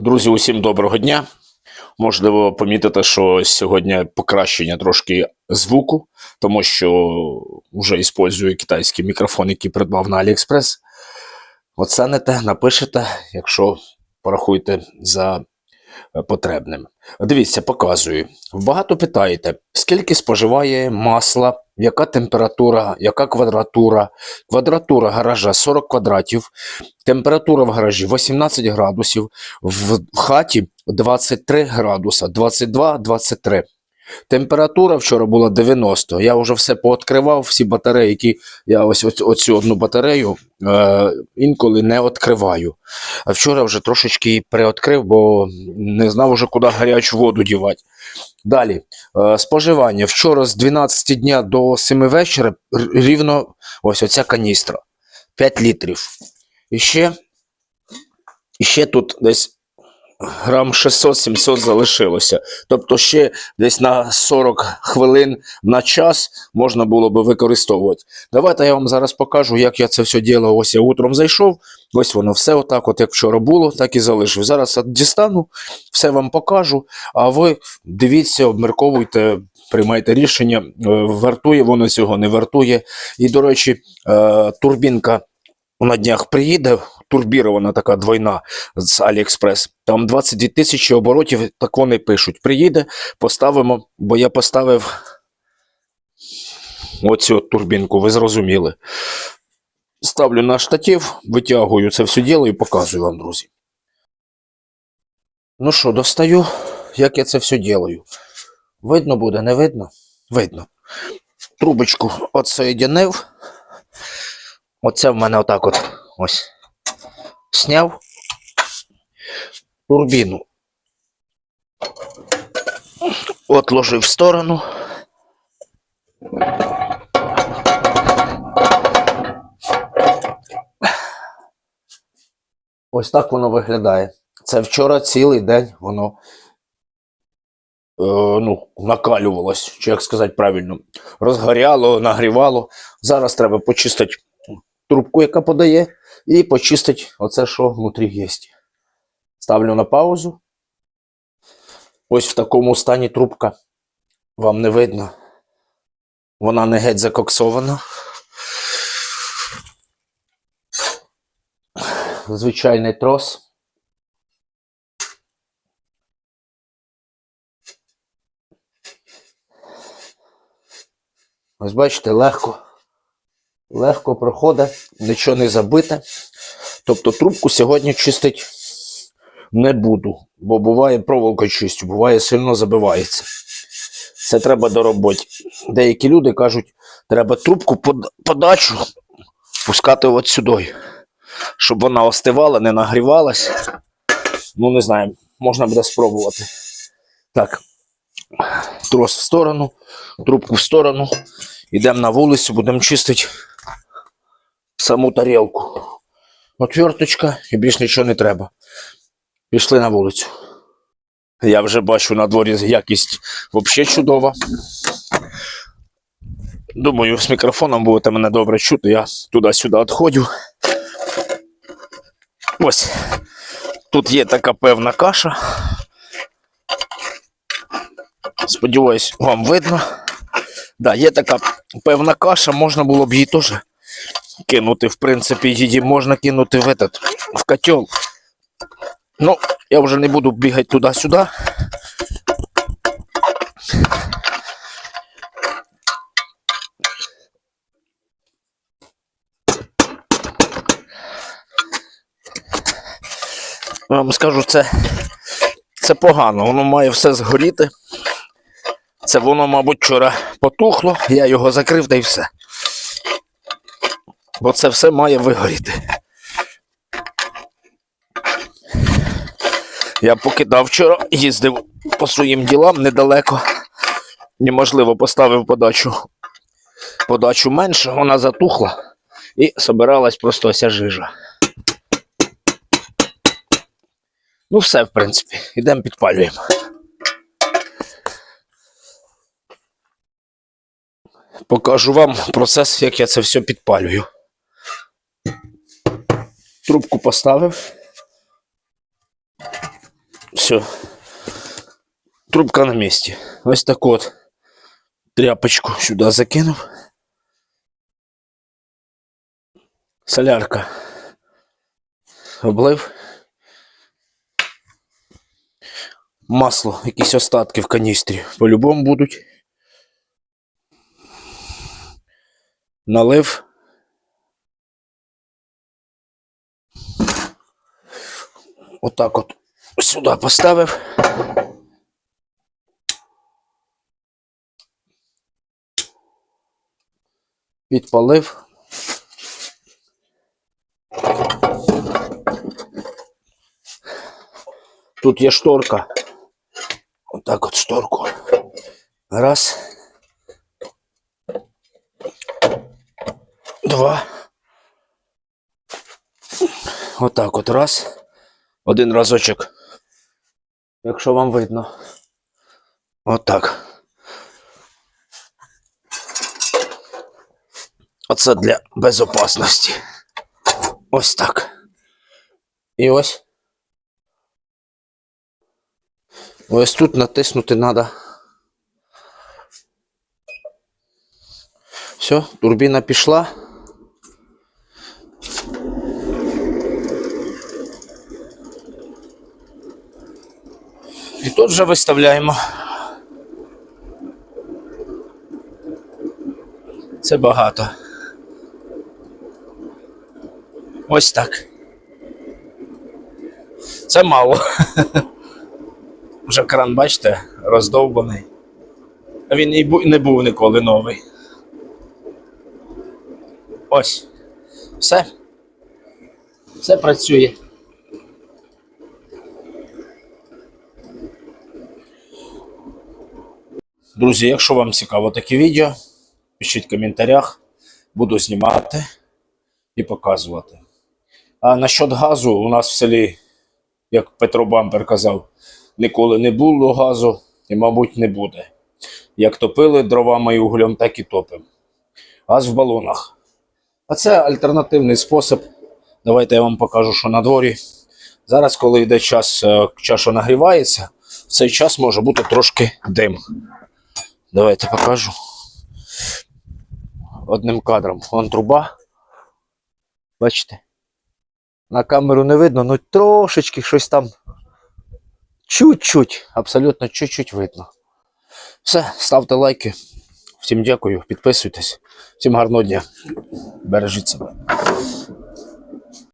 Друзі, усім доброго дня. Можливо, помітите, що сьогодні покращення трошки звуку, тому що вже використовую китайський мікрофон, який придбав на AliExpress. Оцените, напишете, якщо порахуєте за е, потребним. Дивіться, показую. Багато питаєте, скільки споживає масла, яка температура, яка квадратура. Квадратура гаража 40 квадратів, температура в гаражі 18 градусів, в хаті 23 градуса, 22-23. Температура вчора була 90. Я вже все пооткривав, всі батареї, які я ось, оцю одну батарею е, інколи не відкриваю. А вчора вже трошечки її приоткрив, бо не знав уже, куди гарячу воду дівати. Далі, е, споживання. Вчора з 12 дня до 7 вечора рівно ось оця каністра. 5 літрів. І ще, і ще тут десь грам 600-700 залишилося. Тобто ще десь на 40 хвилин на час можна було би використовувати. Давайте я вам зараз покажу, як я це все діло. Ось я утром зайшов, ось воно все отак, от як вчора було, так і залишив. Зараз дістану, все вам покажу, а ви дивіться, обмірковуйте, приймайте рішення, е, вартує воно цього, не вартує. І, до речі, е, турбінка на днях приїде, турбірована така двойна з AliExpress. Там 22 тисячі оборотів, так вони пишуть. Приїде, поставимо, бо я поставив оцю от турбінку, ви зрозуміли. Ставлю на штатив, витягую це все діло і показую вам, друзі. Ну що, достаю, як я це все ділаю. Видно буде, не видно? Видно. Трубочку отсоєдинив. Оце в мене отак от ось. Сняв турбіну. Отложив в сторону. Ось так воно виглядає. Це вчора цілий день воно е, ну, накалювалось, чи як сказати правильно, розгоряло, нагрівало. Зараз треба почистити трубку, яка подає, і почистити оце, що внутрі є. Ставлю на паузу. Ось в такому стані трубка. Вам не видно. Вона не геть закоксована. Звичайний трос. Ось бачите, легко. Легко проходить, нічого не забите. Тобто трубку сьогодні чистити не буду, бо буває проволока чистю, буває сильно забивається. Це треба дороботи. Деякі люди кажуть, треба трубку подачу пускати от сюди, щоб вона остивала, не нагрівалась. Ну, не знаю, можна буде спробувати. Так, трос в сторону, трубку в сторону. Йдемо на вулицю, будемо чистити саму тарілку. Отверточка і більш нічого не треба. Пішли на вулицю. Я вже бачу на дворі якість взагалі чудова. Думаю, з мікрофоном будете мене добре чути. Я туди-сюди відходжу. Ось. Тут є така певна каша. Сподіваюсь, вам видно. Да, є така певна каша, можна було б її теж кинути. В принципі, її можна кинути в этот, в котел. Ну, я вже не буду бігати туди-сюди. Я Вам скажу, це, це погано, воно має все згоріти. Це воно, мабуть, вчора потухло, я його закрив та й все. Бо це все має вигоріти. Я покидав вчора, їздив по своїм ділам недалеко. Неможливо поставив подачу. Подачу менше, вона затухла і собиралась просто ося жижа. Ну, все, в принципі, ідемо підпалюємо. Покажу вам процес, як я це все підпалюю. Трубку поставив. Все. Трубка на місці. Ось так от. Тряпочку сюди закинув. Солярка. Облив. Масло, якісь остатки в каністрі по-любому будуть. Налив. Отак от сюди поставив. Підпалив. Тут є шторка. Отак от шторку. Раз. Два. Отак от раз. Один разочок. Якщо вам видно. Отак. Оце для безопасності. Ось так. І ось. Ось тут натиснути треба. Все, турбіна пішла. Тут вже виставляємо. Це багато. Ось так. Це мало. Вже кран, бачите, роздовбаний. Він і не був ніколи новий. Ось. Все. Все працює. Друзі, якщо вам цікаво таке відео, пишіть в коментарях, буду знімати і показувати. А насчет газу у нас в селі, як Петро Бампер казав, ніколи не було газу і, мабуть, не буде. Як топили дровами і углем, так і топимо. Газ в балонах. А це альтернативний спосіб. Давайте я вам покажу, що на дворі. Зараз, коли йде час, е, чаша нагрівається, в цей час може бути трошки дим. Давайте покажу. Одним кадром. Вон труба. Бачите? На камеру не видно, ну трошечки щось там. Чуть-чуть, абсолютно чуть-чуть видно. Все, ставте лайки. Всім дякую, підписуйтесь. Всім гарного дня. Бережіть себе.